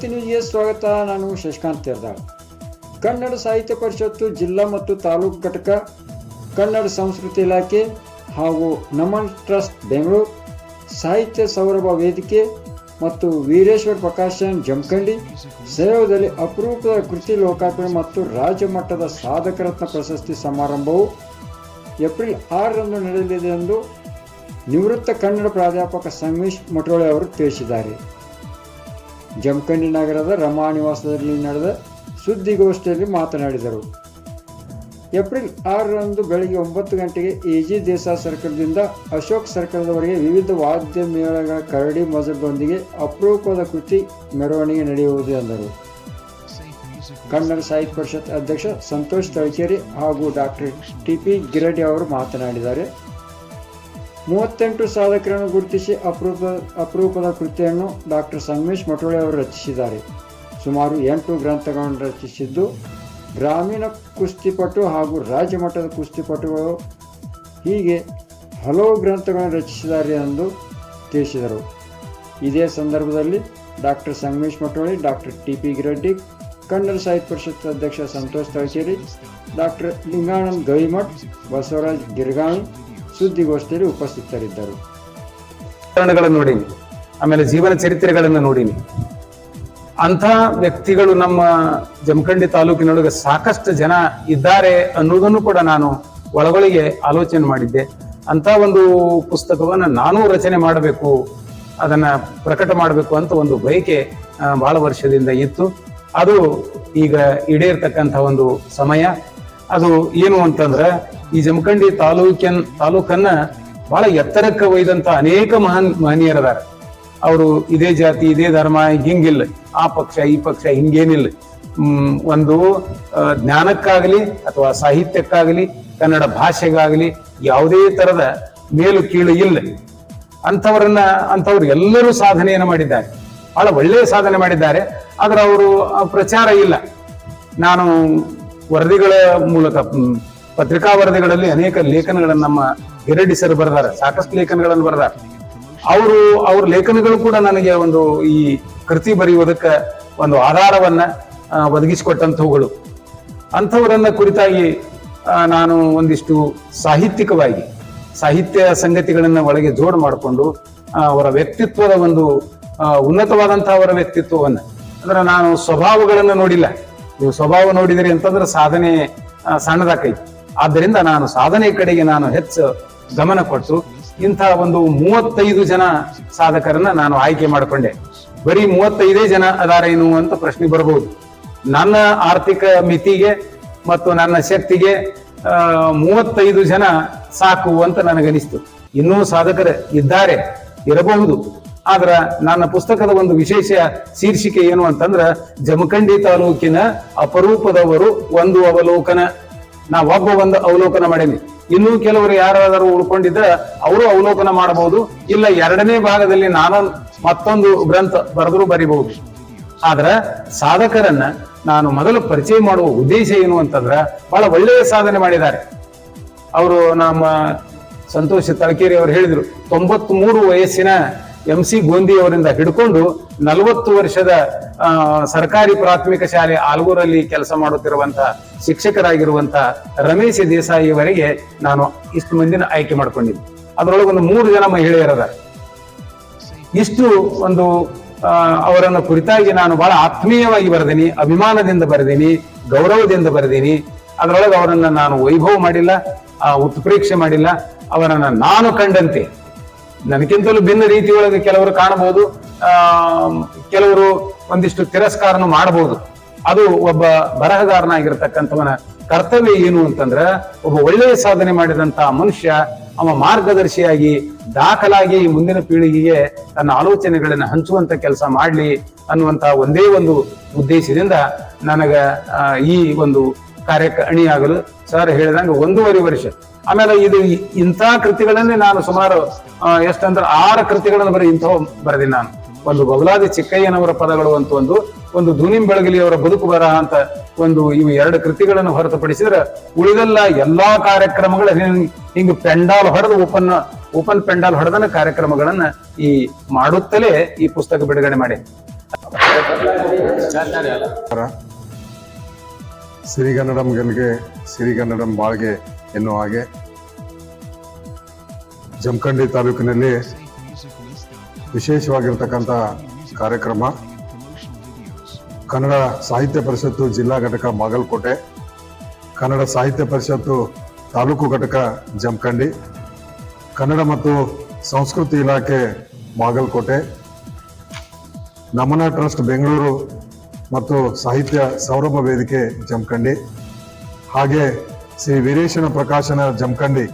ಸಾಹಿತ್ಯ ನ್ಯೂಸ್ಗೆ ಸ್ವಾಗತ. ನಾನು ಶಶಿಕಾಂತ್ ತೆರ್ದಾಳ್. ಕನ್ನಡ ಸಾಹಿತ್ಯ ಪರಿಷತ್ತು ಜಿಲ್ಲಾ ಮತ್ತು ತಾಲೂಕು ಘಟಕ, ಕನ್ನಡ ಸಂಸ್ಕೃತಿ ಇಲಾಖೆ ಹಾಗೂ ನಮನ್ ಟ್ರಸ್ಟ್ ಬೆಂಗಳೂರು, ಸಾಹಿತ್ಯ ಸೌರಭ ವೇದಿಕೆ ಮತ್ತು ವೀರೇಶ್ವರ ಪ್ರಕಾಶನ್ ಜಮಖಂಡಿ ಸಹಯೋಗದಲ್ಲಿ ಅಪರೂಪದ ಕೃತಿ ಲೋಕಾರ್ಪಣೆ ಮತ್ತು ರಾಜ್ಯ ಮಟ್ಟದ ಸಾಧಕರತ್ನ ಪ್ರಶಸ್ತಿ ಸಮಾರಂಭವು ಏಪ್ರಿಲ್ ಆರರಂದು ನಡೆಯಲಿದೆ ಎಂದು ನಿವೃತ್ತ ಕನ್ನಡ ಪ್ರಾಧ್ಯಾಪಕ ಸಂಗಮೇಶ್ ಮಠೋಳೆ ಅವರು ತಿಳಿಸಿದ್ದಾರೆ. ಜಮಖಂಡಿ ನಗರದ ರಮಾ ನಿವಾಸದಲ್ಲಿ ನಡೆದ ಸುದ್ದಿಗೋಷ್ಠಿಯಲ್ಲಿ ಮಾತನಾಡಿದರು. ಏಪ್ರಿಲ್ ಆರರಂದು ಬೆಳಗ್ಗೆ ಒಂಬತ್ತು ಗಂಟೆಗೆ ಎಜಿ ದೇಸಾ ಸರ್ಕಲ್ದಿಂದ ಅಶೋಕ್ ಸರ್ಕಲ್ದವರೆಗೆ ವಿವಿಧ ವಾದ್ಯ ಮೇಳಗಳ ಕರಡಿ ಮಜದೊಂದಿಗೆ ಅಪರೂಪದ ಕೃತಿ ಮೆರವಣಿಗೆ ನಡೆಯುವುದು ಎಂದರು. ಕನ್ನಡ ಸಾಹಿತ್ಯ ಪರಿಷತ್ ಅಧ್ಯಕ್ಷ ಸಂತೋಷ್ ತಳಕೇರಿ ಹಾಗೂ ಡಾಕ್ಟರ್ ಟಿ ಪಿ ಗಿರಡಿ ಅವರು ಮಾತನಾಡಿದ್ದಾರೆ. ಮೂವತ್ತೆಂಟು ಸಾಧಕರನ್ನು ಗುರುತಿಸಿ ಅಪರೂಪ, ಅಪರೂಪದ ಕೃತಿಯನ್ನು ಡಾಕ್ಟರ್ ಸಂಗಮೇಶ್ ಮಠೋಳೆ ಅವರು ರಚಿಸಿದ್ದಾರೆ. ಸುಮಾರು ಎಂಟು ಗ್ರಂಥಗಳನ್ನು ರಚಿಸಿದ್ದು, ಗ್ರಾಮೀಣ ಕುಸ್ತಿಪಟು ಹಾಗೂ ರಾಜ್ಯ ಮಟ್ಟದ ಕುಸ್ತಿಪಟುಗಳು ಹೀಗೆ ಹಲವು ಗ್ರಂಥಗಳನ್ನು ರಚಿಸಿದ್ದಾರೆ ಎಂದು ತಿಳಿಸಿದರು. ಇದೇ ಸಂದರ್ಭದಲ್ಲಿ doctor Sangamesh Matholi doctor T P Giraddi, Kannada Sahitya Parishat ಅಧ್ಯಕ್ಷ ಸಂತೋಷ್ ತಳಕೇರಿ ಡಾಕ್ಟರ್ ಲಿಂಗಾನಂದ್ ಗವಿಮಠ್, ಬಸವರಾಜ್ ಗಿರ್ಗಾಣಿ ಸುದ್ದಿಗೋಷ್ಠಿಯಲ್ಲಿ ಉಪಸ್ಥಿತರಿದ್ದರು. ಪ್ರಕರಣಗಳನ್ನು ನೋಡೀನಿ. ಆಮೇಲೆ ಜೀವನ ಚರಿತ್ರೆಗಳನ್ನು ನೋಡೀನಿ. ಅಂಥ ವ್ಯಕ್ತಿಗಳು ನಮ್ಮ ಜಮಖಂಡಿ ತಾಲೂಕಿನೊಳಗೆ ಸಾಕಷ್ಟು ಜನ ಇದ್ದಾರೆ ಅನ್ನೋದನ್ನು ಕೂಡ ನಾನು ಒಳಗೊಳಗೆ ಆಲೋಚನೆ ಮಾಡಿದ್ದೆ. ಅಂತ ಒಂದು ಪುಸ್ತಕವನ್ನು ನಾನು ರಚನೆ ಮಾಡಬೇಕು, ಅದನ್ನ ಪ್ರಕಟ ಮಾಡಬೇಕು ಅಂತ ಒಂದು ಬಯಕೆ ಬಹಳ ವರ್ಷದಿಂದ ಇತ್ತು. ಅದು ಈಗ ಈಡೇರ್ತಕ್ಕಂಥ ಒಂದು ಸಮಯ. ಅದು ಏನು ಅಂತಂದ್ರೆ, ಈ ಜಮಖಂಡಿ ತಾಲೂಕಿನ, ತಾಲೂಕನ್ನ ಬಹಳ ಎತ್ತರಕ್ಕೆ ಒಯ್ದಂತ ಅನೇಕ ಮಹಾನ್ ಮಹನೀಯರದಾರ ಅವರು ಇದೇ ಜಾತಿ, ಇದೇ ಧರ್ಮ, ಹಿಂಗಿಲ್ಲ. ಆ ಪಕ್ಷ, ಈ ಪಕ್ಷ ಹಿಂಗೇನಿಲ್ಲ. ಒಂದು ಜ್ಞಾನಕ್ಕಾಗಲಿ ಅಥವಾ ಸಾಹಿತ್ಯಕ್ಕಾಗಲಿ, ಕನ್ನಡ ಭಾಷೆಗಾಗಲಿ ಯಾವುದೇ ತರದ ಮೇಲು ಕೀಳು ಇಲ್ಲ. ಅಂಥವರನ್ನ, ಅಂಥವ್ರು ಎಲ್ಲರೂ ಸಾಧನೆಯನ್ನು ಮಾಡಿದ್ದಾರೆ. ಬಹಳ ಒಳ್ಳೆಯ ಸಾಧನೆ ಮಾಡಿದ್ದಾರೆ. ಆದ್ರೆ ಅವರು ಪ್ರಚಾರ ಇಲ್ಲ. ನಾನು ವರದಿಗಳ ಮೂಲಕ ಪತ್ರಿಕಾ ವರದಿಗಳಲ್ಲಿ ಅನೇಕ ಲೇಖನಗಳನ್ನು ನಮ್ಮ ಗಿರಡಿ ಸರ್ ಬರೆದಾರೆ, ಸಾಕಷ್ಟು ಲೇಖನಗಳನ್ನು ಬರೆದಾರೆ. ಅವರು, ಅವ್ರ ಲೇಖನಗಳು ಕೂಡ ನನಗೆ ಒಂದು ಈ ಕೃತಿ ಬರೆಯುವುದಕ್ಕೆ ಒಂದು ಆಧಾರವನ್ನ ಒದಗಿಸಿಕೊಟ್ಟಂಥವುಗಳು. ಅಂಥವರನ್ನ ಕುರಿತಾಗಿ ನಾನು ಒಂದಿಷ್ಟು ಸಾಹಿತ್ಯಿಕವಾಗಿ, ಸಾಹಿತ್ಯ ಸಂಗತಿಗಳನ್ನು ಒಳಗೆ ಜೋಡು ಮಾಡಿಕೊಂಡು ಅವರ ವ್ಯಕ್ತಿತ್ವದ ಒಂದು ಉನ್ನತವಾದಂತಹ ಅವರ ವ್ಯಕ್ತಿತ್ವವನ್ನು, ಅಂದ್ರೆ ನಾನು ಸ್ವಭಾವಗಳನ್ನು ನೋಡಿಲ್ಲ. ನೀವು ಸ್ವಭಾವ ನೋಡಿದಿರಿ ಅಂತಂದ್ರೆ ಸಾಧನೆ ಸಣ್ಣದಾಗೈತಿ ಆದ್ದರಿಂದ ನಾನು ಸಾಧನೆ ಕಡೆಗೆ ನಾನು ಹೆಚ್ಚು ಗಮನ ಕೊಟ್ಟು ಇಂಥ ಒಂದು ಮೂವತ್ತೈದು ಜನ ಸಾಧಕರನ್ನ ನಾನು ಆಯ್ಕೆ ಮಾಡಿಕೊಂಡೆ. ಬರೀ ಮೂವತ್ತೈದೇ ಜನ ಅದಾರೇನು ಅಂತ ಪ್ರಶ್ನೆ ಬರಬಹುದು ನನ್ನ ಆರ್ಥಿಕ ಮಿತಿಗೆ ಮತ್ತು ನನ್ನ ಶಕ್ತಿಗೆ ಮೂವತ್ತೈದು ಜನ ಸಾಕು ಅಂತ ನನಗನಿಸ್ತು. ಇನ್ನೂ ಸಾಧಕರು ಇದ್ದಾರೆ, ಇರಬಹುದು. ಆದ್ರ ನನ್ನ ಪುಸ್ತಕದ ಒಂದು ವಿಶೇಷ ಶೀರ್ಷಿಕೆ ಏನು ಅಂತಂದ್ರ ಜಮಖಂಡಿ ತಾಲೂಕಿನ ಅಪರೂಪದವರು ಒಂದು ಅವಲೋಕನ. ನಾ ಒಬ್ಬ ಒಂದು ಅವಲೋಕನ ಮಾಡೀನಿ. ಇನ್ನೂ ಕೆಲವರು ಯಾರಾದರೂ ಉಳ್ಕೊಂಡಿದ್ರೆ ಅವರು ಅವಲೋಕನ ಮಾಡಬಹುದು. ಇಲ್ಲ ಎರಡನೇ ಭಾಗದಲ್ಲಿ ನಾನು ಮತ್ತೊಂದು ಗ್ರಂಥ ಬರೆದ್ರು ಬರಿಬಹುದು. ಆದ್ರ ಸಾಧಕರನ್ನ ನಾನು ಮೊದಲು ಪರಿಚಯ ಮಾಡುವ ಉದ್ದೇಶ ಏನು ಅಂತಂದ್ರ ಬಹಳ ಒಳ್ಳೆಯ ಸಾಧನೆ ಮಾಡಿದ್ದಾರೆ. ಅವರು ನಮ್ಮ ಸಂತೋಷ್ ತಳಕೇರಿ ಅವರು ಹೇಳಿದ್ರು ತೊಂಬತ್ ಮೂರು ವಯಸ್ಸಿನ ಎಂ ಸಿ ಗೋಂದಿ ಅವರಿಂದ ಹಿಡ್ಕೊಂಡು ನಲವತ್ತು ವರ್ಷದ ಸರ್ಕಾರಿ ಪ್ರಾಥಮಿಕ ಶಾಲೆ ಆಲ್ಗೂರಲ್ಲಿ ಕೆಲಸ ಮಾಡುತ್ತಿರುವಂತಹ ಶಿಕ್ಷಕರಾಗಿರುವಂತಹ ರಮೇಶ್ ದೇಸಾಯಿವರೆಗೆ ನಾನು ಇಷ್ಟು ಮಂದಿನ ಆಯ್ಕೆ ಮಾಡ್ಕೊಂಡಿದ್ದೆ. ಅದರೊಳಗೊಂದು ಮೂರು ಜನ ಮಹಿಳೆಯರದ ಇಷ್ಟು ಒಂದು ಅವರನ್ನು ಕುರಿತಾಗಿ ನಾನು ಬಹಳ ಆತ್ಮೀಯವಾಗಿ ಬರೆದೀನಿ, ಅಭಿಮಾನದಿಂದ ಬರೆದೀನಿ, ಗೌರವದಿಂದ ಬರೆದೀನಿ. ಅದರೊಳಗೆ ಅವರನ್ನು ನಾನು ವೈಭವ ಮಾಡಿಲ್ಲ ಉತ್ಪ್ರೇಕ್ಷೆ ಮಾಡಿಲ್ಲ. ಅವರನ್ನು ನಾನು ಕಂಡಂತೆ. ನನಗಿಂತಲೂ ಭಿನ್ನ ರೀತಿಯೊಳಗೆ ಕೆಲವರು ಕಾಣಬಹುದು. ಕೆಲವರು ಒಂದಿಷ್ಟು ತಿರಸ್ಕಾರನು ಮಾಡಬಹುದು. ಅದು ಒಬ್ಬ ಬರಹಗಾರನಾಗಿರ್ತಕ್ಕಂಥವನ ಕರ್ತವ್ಯ ಏನು ಅಂತಂದ್ರ, ಒಬ್ಬ ಒಳ್ಳೆಯ ಸಾಧನೆ ಮಾಡಿದಂತ ಮನುಷ್ಯ, ಅವ ಮಾರ್ಗದರ್ಶಿಯಾಗಿ ದಾಖಲಾಗಿ ಈ ಮುಂದಿನ ಪೀಳಿಗೆಗೆ ತನ್ನ ಆಲೋಚನೆಗಳನ್ನು ಹಂಚುವಂತ ಕೆಲಸ ಮಾಡಲಿ ಅನ್ನುವಂತ ಒಂದೇ ಒಂದು ಉದ್ದೇಶದಿಂದ ನನಗ ಈ ಒಂದು ಕಾರ್ಯಕ್ಕೆ ಅಣಿಯಾಗಲು ಸರ್ ಹೇಳಿದಂಗೆ ಒಂದೂವರೆ ವರ್ಷ. ಆಮೇಲೆ ಇದು ಇಂಥ ಕೃತಿಗಳನ್ನೇ ನಾನು ಸುಮಾರು ಎಷ್ಟಂದ್ರೆ ಆರು ಕೃತಿಗಳನ್ನು ಬರೀ ಇಂಥವು ಬರೆದಿನಿ ನಾನು. ಒಂದು ಬಬಲಾದಿ ಚಿಕ್ಕಯ್ಯನವರ ಪದಗಳು ಅಂತ ಒಂದು ಒಂದು ಧೂನಿಂ ಬೆಳಗಲಿಯವರ ಬದುಕು ಬರಹ ಅಂತ ಒಂದು ಇವು ಎರಡು ಕೃತಿಗಳನ್ನು ಹೊರತುಪಡಿಸಿದ್ರೆ ಉಳಿದೆಲ್ಲ ಎಲ್ಲಾ ಕಾರ್ಯಕ್ರಮಗಳ ಹಿಂಗ್- ಪೆಂಡಾಲ್ ಹೊಡೆದು ಓಪನ್ ಓಪನ್ ಪೆಂಡಾಲ್ ಹೊಡೆದನ ಕಾರ್ಯಕ್ರಮಗಳನ್ನ ಈ ಮಾಡುತ್ತಲೇ ಈ ಪುಸ್ತಕ ಬಿಡುಗಡೆ ಮಾಡಿ. ಸಿರಿಗನ್ನಡಂ ಗೆಲ್ಗೆ ಸಿರಿಗನ್ನಡಂ ಬಾಳ್ಗೆ ಎನ್ನುವ ಹಾಗೆ ಜಮಖಂಡಿ ತಾಲೂಕಿನಲ್ಲಿ ವಿಶೇಷವಾಗಿರ್ತಕ್ಕಂಥ ಕಾರ್ಯಕ್ರಮ. ಕನ್ನಡ ಸಾಹಿತ್ಯ ಪರಿಷತ್ತು ಜಿಲ್ಲಾ ಘಟಕ ಬಾಗಲಕೋಟೆ, ಕನ್ನಡ ಸಾಹಿತ್ಯ ಪರಿಷತ್ತು ತಾಲೂಕು ಘಟಕ ಜಮಖಂಡಿ, ಕನ್ನಡ ಮತ್ತು ಸಂಸ್ಕೃತಿ ಇಲಾಖೆ ಬಾಗಲಕೋಟೆ, ನಮನ ಟ್ರಸ್ಟ್ ಬೆಂಗಳೂರು ಮತ್ತು ಸಾಹಿತ್ಯ ಸೌರಭ ವೇದಿಕೆ ಜಮಖಂಡಿ ಹಾಗೆ ಶ್ರೀ ವೀರೇಶನ ಪ್ರಕಾಶನ ಜಮಖಂಡಿ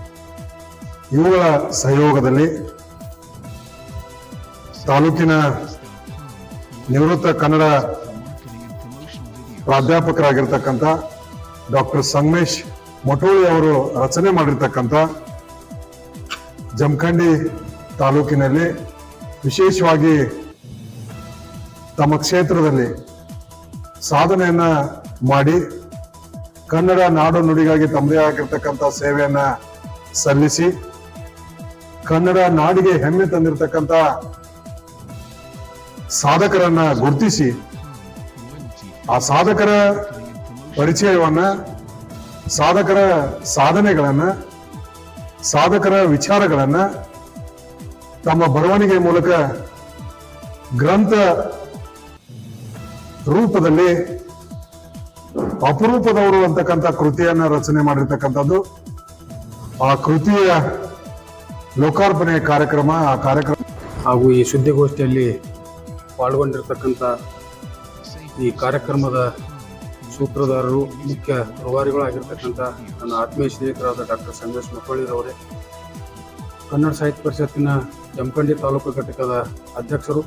ಇವುಗಳ ಸಹಯೋಗದಲ್ಲಿ ತಾಲೂಕಿನ ನಿವೃತ್ತ ಕನ್ನಡ ಪ್ರಾಧ್ಯಾಪಕರಾಗಿರ್ತಕ್ಕಂಥ ಡಾಕ್ಟರ್ ಸಂಗಮೇಶ್ ಮೊಟೋಳಿ ಅವರು ರಚನೆ ಮಾಡಿರ್ತಕ್ಕಂಥ ಜಮಖಂಡಿ ತಾಲೂಕಿನಲ್ಲಿ ವಿಶೇಷವಾಗಿ ತಮ್ಮ ಕ್ಷೇತ್ರದಲ್ಲಿ ಸಾಧನೆಯನ್ನ ಮಾಡಿ ಕನ್ನಡ ನಾಡು ನುಡಿಗಾಗಿ ತಮ್ಮದೇ ಆಗಿರ್ತಕ್ಕಂಥ ಸೇವೆಯನ್ನ ಸಲ್ಲಿಸಿ ಕನ್ನಡ ನಾಡಿಗೆ ಹೆಮ್ಮೆ ತಂದಿರತಕ್ಕಂಥ ಸಾಧಕರನ್ನ ಗುರುತಿಸಿ ಆ ಸಾಧಕರ ಪರಿಚಯವನ್ನ, ಸಾಧಕರ ಸಾಧನೆಗಳನ್ನ, ಸಾಧಕರ ವಿಚಾರಗಳನ್ನ ತಮ್ಮ ಬರವಣಿಗೆ ಮೂಲಕ ಗ್ರಂಥ ರೂಪದಲ್ಲಿ ಅಪರೂಪದವರು ಅಂತಕ್ಕಂಥ ಕೃತಿಯನ್ನ ರಚನೆ ಮಾಡಿರ್ತಕ್ಕಂಥದ್ದು. ಆ ಕೃತಿಯ ಲೋಕಾರ್ಪಣೆ ಕಾರ್ಯಕ್ರಮ, ಆ ಕಾರ್ಯಕ್ರಮ ಹಾಗೂ ಈ ಸುದ್ದಿಗೋಷ್ಠಿಯಲ್ಲಿ ಪಾಲ್ಗೊಂಡಿರ್ತಕ್ಕಂಥ ಈ ಕಾರ್ಯಕ್ರಮದ ಸೂತ್ರಧಾರರು, ಮುಖ್ಯ ರೂವಾರಿಗಳಾಗಿರ್ತಕ್ಕಂಥ ನನ್ನ ಆತ್ಮೀಯ ಸ್ನೇಹಿತರಾದ ಡಾಕ್ಟರ್ ಸಂದೇಶ್ ಮಕ್ಕಳಿರವರೇ ಕನ್ನಡ ಸಾಹಿತ್ಯ ಪರಿಷತ್ತಿನ ಜಮಖಂಡಿ ತಾಲೂಕು ಘಟಕದ ಅಧ್ಯಕ್ಷರು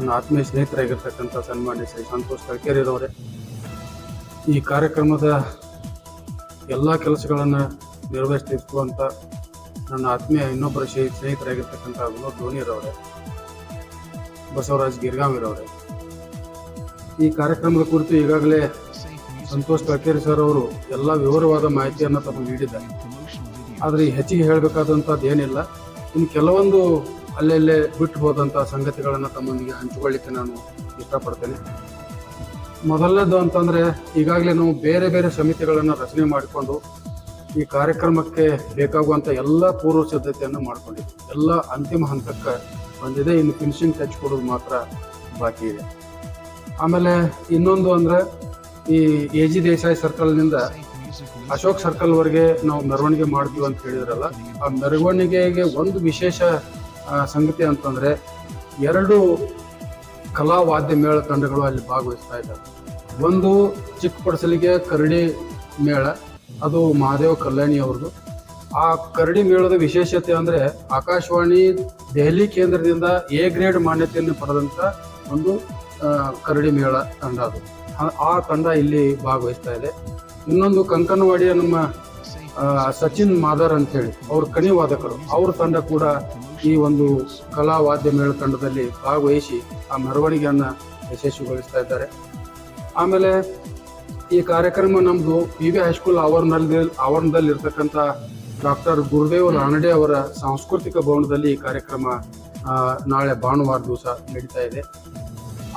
ನನ್ನ ಆತ್ಮೀಯ ಸ್ನೇಹಿತರಾಗಿರ್ತಕ್ಕಂಥ ಸನ್ಮಾನ್ಯ ಶ್ರೀ ಸಂತೋಷ್ ಕಳ್ಕೇರಿರವರೇ ಈ ಕಾರ್ಯಕ್ರಮದ ಎಲ್ಲ ಕೆಲಸಗಳನ್ನು ನಿರ್ವಹಿಸುವಂಥ ನನ್ನ ಆತ್ಮೀಯ ಇನ್ನೊಬ್ಬರ ಸ್ನೇಹಿ- ಸ್ನೇಹಿತರಾಗಿರ್ತಕ್ಕಂಥ ವಿನೋದ್ ಧೋನಿರವರೇ, ಬಸವರಾಜ್ ಗಿರ್ಗಾಮಿರವರೇ ಈ ಕಾರ್ಯಕ್ರಮದ ಕುರಿತು ಈಗಾಗಲೇ ಸಂತೋಷ್ ಕಳ್ಕೇರಿ ಸರ್ ಅವರು ಎಲ್ಲ ವಿವರವಾದ ಮಾಹಿತಿಯನ್ನು ತಮಗೆ ನೀಡಿದ್ದಾರೆ. ಆದರೆ ಹೆಚ್ಚಿಗೆ ಹೇಳಬೇಕಾದಂಥದ್ದು ಏನಿಲ್ಲ ಇನ್ನು ಕೆಲವೊಂದು ಅಲ್ಲಲ್ಲೇ ಬಿಟ್ಟು ಹೋದಂಥ ಸಂಗತಿಗಳನ್ನು ತಮ್ಮೊಂದಿಗೆ ಹಂಚಿಕೊಳ್ಳಿಕ್ಕೆ ನಾನು ಇಷ್ಟಪಡ್ತೇನೆ. ಮೊದಲನೇದು ಅಂತಂದರೆ, ಈಗಾಗಲೇ ನಾವು ಬೇರೆ ಬೇರೆ ಸಮಿತಿಗಳನ್ನು ರಚನೆ ಮಾಡಿಕೊಂಡು ಈ ಕಾರ್ಯಕ್ರಮಕ್ಕೆ ಬೇಕಾಗುವಂಥ ಎಲ್ಲ ಪೂರ್ವ ಸಿದ್ಧತೆಯನ್ನು ಮಾಡಿಕೊಂಡಿದ್ವಿ. ಎಲ್ಲ ಅಂತಿಮ ಹಂತಕ್ಕೆ ಬಂದಿದೆ, ಇನ್ನು ಫಿನಿಶಿಂಗ್ ಟಚ್ ಕೊಡೋದು ಮಾತ್ರ ಬಾಕಿ ಇದೆ. ಆಮೇಲೆ ಇನ್ನೊಂದು ಅಂದ್ರೆ, ಈ ಎ ಜಿ ದೇಸಾಯಿ ಸರ್ಕಲ್ನಿಂದ ಅಶೋಕ್ ಸರ್ಕಲ್ವರೆಗೆ ನಾವು ಮೆರವಣಿಗೆ ಮಾಡ್ತೀವಿ ಅಂತ ಹೇಳಿದ್ರಲ್ಲ, ಆ ಮೆರವಣಿಗೆಗೆ ಒಂದು ವಿಶೇಷ ಸಂಗತಿ ಅಂತಂದರೆ ಎರಡು ಕಲಾ ವಾದ್ಯ ಮೇಳ ತಂಡಗಳು ಅಲ್ಲಿ ಭಾಗವಹಿಸ್ತಾ ಇದ್ದಾರೆ ಒಂದು ಚಿಕ್ಕ ಪಡಿಸಲಿಗೆ ಕರಡಿ ಮೇಳ, ಅದು ಮಹಾದೇವ ಕಲ್ಯಾಣಿ ಅವ್ರದ್ದು. ಆ ಕರಡಿ ಮೇಳದ ವಿಶೇಷತೆ ಅಂದರೆ ಆಕಾಶವಾಣಿ ದೆಹಲಿ ಕೇಂದ್ರದಿಂದ ಎ ಗ್ರೇಡ್ ಮಾನ್ಯತೆಯನ್ನು ಪಡೆದಂಥ ಒಂದು ಕರಡಿ ಮೇಳ ತಂಡ ಅದು. ಆ- ತಂಡ ಇಲ್ಲಿ ಭಾಗವಹಿಸ್ತಾ ಇದೆ. ಇನ್ನೊಂದು ಕಂಕನವಾಡಿಯ ನಮ್ಮ ಸಚಿನ್ ಮಾದರ್ ಅಂತ ಹೇಳಿ, ಅವ್ರ ಕಣಿ ವಾದಕರು ಅವ್ರ ತಂಡ ಕೂಡ ಈ ಒಂದು ಕಲಾ ವಾದ್ಯ ಮೇಳ ತಂಡದಲ್ಲಿ ಭಾಗವಹಿಸಿ ಆ ಮೆರವಣಿಗೆಯನ್ನು ಯಶಸ್ವಿಗೊಳಿಸ್ತಾ ಇದ್ದಾರೆ. ಆಮೇಲೆ ಈ ಕಾರ್ಯಕ್ರಮ ನಮ್ಮದು ಪಿ ವಿ ಹೈಸ್ಕೂಲ್ ಆವರಣದಲ್ಲಿ ಆವರಣದಲ್ಲಿ ಇರ್ತಕ್ಕಂಥ ಡಾಕ್ಟರ್ ಗುರುದೇವ್ ರಾನಡೆ ಅವರ ಸಾಂಸ್ಕೃತಿಕ ಭವನದಲ್ಲಿ ಈ ಕಾರ್ಯಕ್ರಮ ನಾಳೆ ಭಾನುವಾರ ದಿವಸ ನಡೀತಾ ಇದೆ.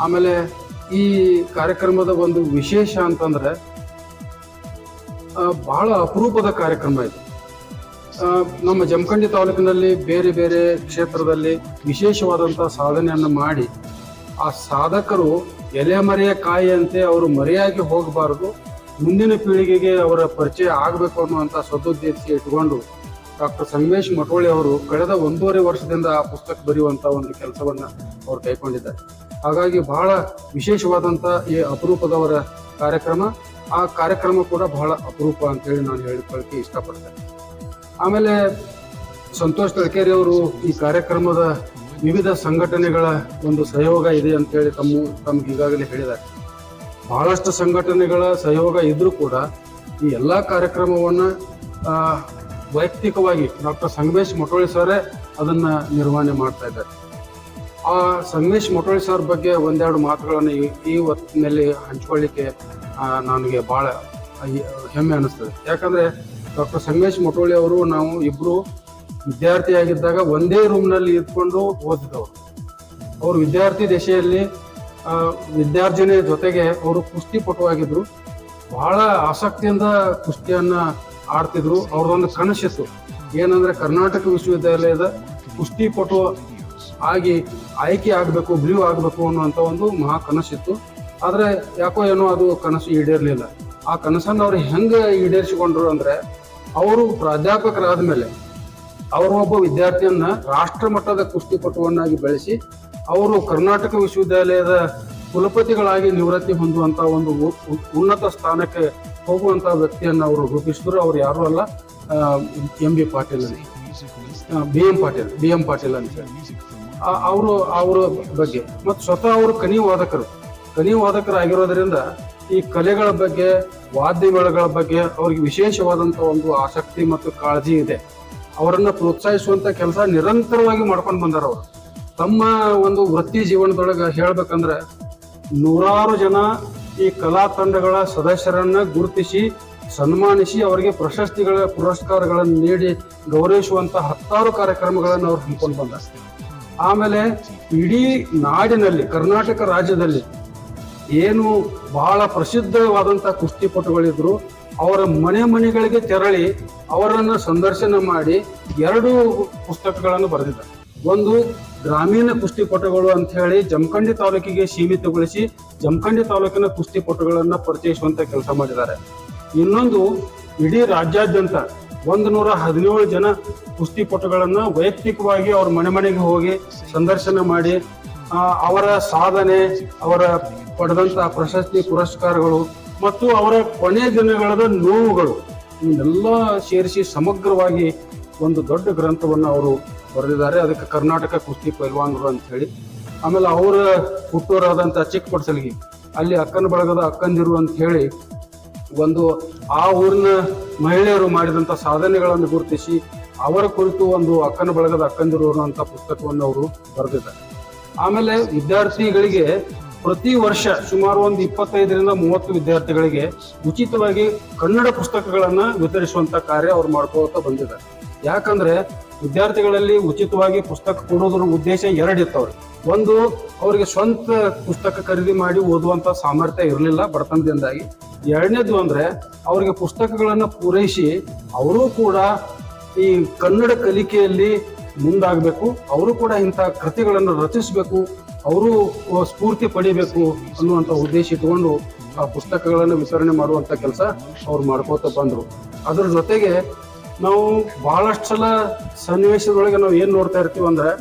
ಆಮೇಲೆ ಈ ಕಾರ್ಯಕ್ರಮದ ಒಂದು ವಿಶೇಷ ಅಂತಂದ್ರೆ ಬಹಳ ಅಪರೂಪದ ಕಾರ್ಯಕ್ರಮ ಇದು. ನಮ್ಮ ಜಮಖಂಡಿ ತಾಲೂಕಿನಲ್ಲಿ ಬೇರೆ ಬೇರೆ ಕ್ಷೇತ್ರದಲ್ಲಿ ವಿಶೇಷವಾದಂಥ ಸಾಧನೆಯನ್ನು ಮಾಡಿ ಆ ಸಾಧಕರು ಎಲೆ ಮರೆಯ ಕಾಯಿಯಂತೆ ಅವರು ಮರೆಯಾಗಿ ಹೋಗಬಾರದು, ಮುಂದಿನ ಪೀಳಿಗೆಗೆ ಅವರ ಪರಿಚಯ ಆಗಬೇಕು ಅನ್ನುವಂಥ ಸದುದ್ದೇಶ ಇಟ್ಕೊಂಡು ಡಾಕ್ಟರ್ ಸಂಗಮೇಶ್ ಮಠೋಳಿ ಅವರು ಕಳೆದ ಒಂದೂವರೆ ವರ್ಷದಿಂದ ಆ ಪುಸ್ತಕ ಬರೆಯುವಂಥ ಒಂದು ಕೆಲಸವನ್ನು ಅವರು ಕೈಗೊಂಡಿದ್ದಾರೆ. ಹಾಗಾಗಿ ಬಹಳ ವಿಶೇಷವಾದಂಥ ಈ ಅಪರೂಪದವರ ಕಾರ್ಯಕ್ರಮ, ಆ ಕಾರ್ಯಕ್ರಮ ಕೂಡ ಬಹಳ ಅಪರೂಪ ಅಂತೇಳಿ ನಾನು ಹೇಳಿಕೊಳ್ಳಕ್ಕೆ ಇಷ್ಟಪಡ್ತೇನೆ. ಆಮೇಲೆ ಸಂತೋಷ್ ತಳಕೇರಿ ಅವರು ಈ ಕಾರ್ಯಕ್ರಮದ ವಿವಿಧ ಸಂಘಟನೆಗಳ ಒಂದು ಸಹಯೋಗ ಇದೆ ಅಂತ ಹೇಳಿ ತಮ್ಮ ತಮ್ಗೆ ಈಗಾಗಲೇ ಹೇಳಿದ್ದಾರೆ. ಬಹಳಷ್ಟು ಸಂಘಟನೆಗಳ ಸಹಯೋಗ ಇದ್ರೂ ಕೂಡ ಈ ಎಲ್ಲ ಕಾರ್ಯಕ್ರಮವನ್ನು ವೈಯಕ್ತಿಕವಾಗಿ ಡಾಕ್ಟರ್ ಸಂಗಮೇಶ್ ಮೊಟೋಳಿ ಸಾರೇ ಅದನ್ನು ನಿರ್ವಹಣೆ ಮಾಡ್ತಾ ಇದ್ದಾರೆ. ಆ ಸಂಗಮೇಶ್ ಮೊಟೋಳಿ ಸರ್ ಬಗ್ಗೆ ಒಂದೆರಡು ಮಾತುಗಳನ್ನು ಈ ಹೊತ್ತಿನಲ್ಲಿ ಹಂಚ್ಕೊಳ್ಳಿಕ್ಕೆ ನನಗೆ ಭಾಳ ಹೆಮ್ಮೆ ಅನ್ನಿಸ್ತದೆ. ಯಾಕಂದ್ರೆ ಡಾಕ್ಟರ್ ಸಂಗಮೇಶ್ ಮೊಟೋಳಿ ಅವರು ನಾವು ಇಬ್ರು ವಿದ್ಯಾರ್ಥಿಯಾಗಿದ್ದಾಗ ಒಂದೇ ರೂಮ್ನಲ್ಲಿ ಇದ್ಕೊಂಡು ಓದಿದವರು. ಅವರು ವಿದ್ಯಾರ್ಥಿ ದಶೆಯಲ್ಲಿ ವಿದ್ಯಾರ್ಜನೆ ಜೊತೆಗೆ ಅವರು ಕುಸ್ತಿ ಆಗಿದ್ರು ಬಹಳ ಆಸಕ್ತಿಯಿಂದ ಕುಸ್ತಿಯನ್ನ ಆಡ್ತಿದ್ರು. ಅವ್ರದೊಂದು ಕನಸಿತ್ತು. ಏನಂದ್ರೆ ಕರ್ನಾಟಕ ವಿಶ್ವವಿದ್ಯಾಲಯದ ಕುಸ್ತಿ ಕುಸ್ತಿಪಟು ಆಗಿ ಆಯ್ಕೆ ಆಗಬೇಕು ಬ್ಲೂ ಆಗಬೇಕು ಅನ್ನುವಂಥ ಒಂದು ಮಹಾ ಕನಸಿತ್ತು. ಆದರೆ ಯಾಕೋ ಏನೋ ಅದು ಕನಸು ಈಡೇರಲಿಲ್ಲ. ಆ ಕನಸನ್ನು ಅವ್ರು ಹೆಂಗೆ ಈಡೇರಿಸಿಕೊಂಡ್ರು ಅಂದ್ರೆ ಅವರು ಪ್ರಾಧ್ಯಾಪಕರಾದ ಮೇಲೆ ಅವರು ಒಬ್ಬ ವಿದ್ಯಾರ್ಥಿಯನ್ನ ರಾಷ್ಟ್ರ ಮಟ್ಟದ ಕುಸ್ತಿಪಟುವನ್ನಾಗಿ ಬೆಳೆಸಿ ಅವರು ಕರ್ನಾಟಕ ವಿಶ್ವವಿದ್ಯಾಲಯದ ಕುಲಪತಿಗಳಾಗಿ ನಿವೃತ್ತಿ ಹೊಂದುವಂತ ಒಂದು ಉನ್ನತ ಸ್ಥಾನಕ್ಕೆ ಹೋಗುವಂತ ವ್ಯಕ್ತಿಯನ್ನ ಅವರು ರೂಪಿಸಿದ್ರು. ಅವ್ರು ಯಾರು ಅಲ್ಲ. M B Patil B M Patil, B M Patil ಅಂತ. ಅವರು, ಅವರ ಬಗ್ಗೆ. ಮತ್ತು ಸ್ವತಃ ಅವರು ಕನಿ ವಾದಕರು ಕನಿ ವಾದಕರಾಗಿರೋದ್ರಿಂದ ಈ ಕಲೆಗಳ ಬಗ್ಗೆ ವಾದ್ಯಗಳ ಬಗ್ಗೆ ಅವ್ರಿಗೆ ವಿಶೇಷವಾದಂತ ಒಂದು ಆಸಕ್ತಿ ಮತ್ತು ಕಾಳಜಿ ಇದೆ. ಅವರನ್ನು ಪ್ರೋತ್ಸಾಹಿಸುವಂತ ಕೆಲಸ ನಿರಂತರವಾಗಿ ಮಾಡ್ಕೊಂಡು ಬಂದಾರ ಅವರು. ತಮ್ಮ ಒಂದು ವೃತ್ತಿ ಜೀವನದೊಳಗೆ ಹೇಳ್ಬೇಕಂದ್ರೆ ನೂರಾರು ಜನ ಈ ಕಲಾ ತಂಡಗಳ ಸದಸ್ಯರನ್ನ ಗುರುತಿಸಿ, ಸನ್ಮಾನಿಸಿ ಅವರಿಗೆ ಪ್ರಶಸ್ತಿಗಳ, ಪುರಸ್ಕಾರಗಳನ್ನು ನೀಡಿ ಗೌರವಿಸುವಂತ ಹತ್ತಾರು ಕಾರ್ಯಕ್ರಮಗಳನ್ನು ಅವ್ರು ಹಮ್ಮಿಕೊಂಡು ಬಂದ ಆಮೇಲೆ ಇಡೀ ನಾಡಿನಲ್ಲಿ, ಕರ್ನಾಟಕ ರಾಜ್ಯದಲ್ಲಿ ಏನು ಬಹಳ ಪ್ರಸಿದ್ಧವಾದಂತ ಕುಸ್ತಿಪಟುಗಳಿದ್ರು, ಅವರ ಮನೆ ಮನೆಗಳಿಗೆ ತೆರಳಿ ಅವರನ್ನು ಸಂದರ್ಶನ ಮಾಡಿ ಎರಡು ಪುಸ್ತಕಗಳನ್ನು ಬರೆದಿದ್ದಾರೆ. ಒಂದು ಗ್ರಾಮೀಣ ಕುಸ್ತಿಪಟುಗಳು ಅಂತ ಹೇಳಿ ಜಮಖಂಡಿ ತಾಲೂಕಿಗೆ ಸೀಮಿತಗೊಳಿಸಿ ಜಮಖಂಡಿ ತಾಲೂಕಿನ ಕುಸ್ತಿಪಟುಗಳನ್ನು ಪರಿಚಯಿಸುವಂತ ಕೆಲಸ ಮಾಡಿದ್ದಾರೆ. ಇನ್ನೊಂದು ಇಡೀ ರಾಜ್ಯಾದ್ಯಂತ ಒಂದು ನೂರ ಹದಿನೇಳು ಜನ ಕುಸ್ತಿಪಟುಗಳನ್ನು ವೈಯಕ್ತಿಕವಾಗಿ ಅವ್ರ ಮನೆ ಮನೆಗೆ ಹೋಗಿ ಸಂದರ್ಶನ ಮಾಡಿ ಅವರ ಸಾಧನೆ, ಅವರ ಪಡೆದಂತ ಪ್ರಶಸ್ತಿ ಪುರಸ್ಕಾರಗಳು ಮತ್ತು ಅವರ ಕೊನೆ ದಿನಗಳದ ನೋವುಗಳು ಇವನ್ನೆಲ್ಲ ಸೇರಿಸಿ ಸಮಗ್ರವಾಗಿ ಒಂದು ದೊಡ್ಡ ಗ್ರಂಥವನ್ನು ಅವರು ಬರೆದಿದ್ದಾರೆ. ಅದಕ್ಕೆ ಕರ್ನಾಟಕ ಕುಸ್ತಿ ಪೈಲ್ವಾನರು ಅಂತ ಹೇಳಿ. ಆಮೇಲೆ ಅವರ ಹುಟ್ಟೂರಾದಂಥ ಚಿಕ್ಕಪಡ್ಸಲ್ಗಿ, ಅಲ್ಲಿ ಅಕ್ಕನ ಬಳಗದ ಅಕ್ಕಂದಿರು ಅಂತ ಹೇಳಿ ಒಂದು ಆ ಊರಿನ ಮಹಿಳೆಯರು ಮಾಡಿದಂಥ ಸಾಧನೆಗಳನ್ನು ಗುರುತಿಸಿ ಅವರ ಕುರಿತು ಒಂದು ಅಕ್ಕನ ಬಳಗದ ಅಕ್ಕಂದಿರು ಅನ್ನುವಂಥ ಪುಸ್ತಕವನ್ನು ಅವರು ಬರೆದಿದ್ದಾರೆ. ಆಮೇಲೆ ವಿದ್ಯಾರ್ಥಿಗಳಿಗೆ ಪ್ರತಿ ವರ್ಷ ಸುಮಾರು ಒಂದು ಇಪ್ಪತ್ತೈದರಿಂದ ಮೂವತ್ತು ವಿದ್ಯಾರ್ಥಿಗಳಿಗೆ ಉಚಿತವಾಗಿ ಕನ್ನಡ ಪುಸ್ತಕಗಳನ್ನ ವಿತರಿಸುವಂತ ಕಾರ್ಯ ಅವ್ರು ಮಾಡ್ಕೋತಾ ಬಂದಿದ್ದಾರೆ. ಯಾಕಂದ್ರೆ ವಿದ್ಯಾರ್ಥಿಗಳಲ್ಲಿ ಉಚಿತವಾಗಿ ಪುಸ್ತಕ ಕೊಡೋದ್ರ ಉದ್ದೇಶ ಎರಡಿತ್ತವ್ರಿ ಒಂದು, ಅವರಿಗೆ ಸ್ವಂತ ಪುಸ್ತಕ ಖರೀದಿ ಮಾಡಿ ಓದುವಂತ ಸಾಮರ್ಥ್ಯ ಇರಲಿಲ್ಲ ಬಡತನದಿಂದಾಗಿ. ಎರಡನೇದು ಅಂದ್ರೆ ಅವರಿಗೆ ಪುಸ್ತಕಗಳನ್ನು ಪೂರೈಸಿ ಅವರು ಕೂಡ ಈ ಕನ್ನಡ ಕಲಿಕೆಯಲ್ಲಿ ಮುಂದಾಗಬೇಕು, ಅವರು ಕೂಡ ಇಂಥ ಕೃತಿಗಳನ್ನು ರಚಿಸಬೇಕು ಅವರು ಸ್ಫೂರ್ತಿ ಪಡಿಬೇಕು ಅನ್ನುವಂಥ ಉದ್ದೇಶ ಇಟ್ಕೊಂಡು ಆ ಪುಸ್ತಕಗಳನ್ನು ವಿತರಣೆ ಮಾಡುವಂತ ಕೆಲಸ ಅವ್ರು ಮಾಡ್ಕೋತ ಬಂದ್ರು. ಅದ್ರ ಜೊತೆಗೆ ನಾವು ಬಹಳಷ್ಟು ಸಲ ಸನ್ನಿವೇಶದೊಳಗೆ ನಾವು ಏನು ನೋಡ್ತಾ ಇರ್ತೀವಿ ಅಂದ್ರೆ,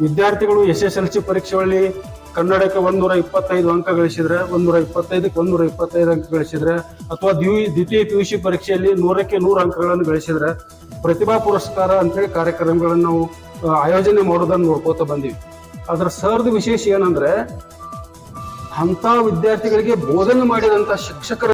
ವಿದ್ಯಾರ್ಥಿಗಳು ಎಸ್ ಎಸ್ ಎಲ್ ಸಿ ಪರೀಕ್ಷೆಯಲ್ಲಿ ಕನ್ನಡಕ್ಕೆ ಒಂದೂರ ಇಪ್ಪತ್ತೈದು ಅಂಕ ಗಳಿಸಿದ್ರೆ, ಒಂದೂರ ಇಪ್ಪತ್ತೈದಕ್ಕೆ ಒಂದೂರ ಇಪ್ಪತ್ತೈದು ಅಂಕ ಗಳಿಸಿದ್ರೆ, ಅಥವಾ ದ್ವಿ, ದ್ವಿತೀಯ ಪಿ ಯು ಸಿ ಪರೀಕ್ಷೆಯಲ್ಲಿ ನೂರಕ್ಕೆ ನೂರು ಅಂಕಗಳನ್ನು ಗಳಿಸಿದ್ರೆ, ಪ್ರತಿಭಾ ಪುರಸ್ಕಾರ ಅಂತೇಳಿ ಕಾರ್ಯಕ್ರಮಗಳನ್ನು ನಾವು ಆಯೋಜನೆ ಮಾಡೋದನ್ನು ನೋಡ್ಕೋತ ಬಂದೀವಿ. ಅದರ ಸರ್ದ ವಿಶೇಷ ಏನಂದ್ರೆ ಅಂತ ವಿದ್ಯಾರ್ಥಿಗಳಿಗೆ ಬೋಧನೆ ಮಾಡಿದಂತ ಶಿಕ್ಷಕರ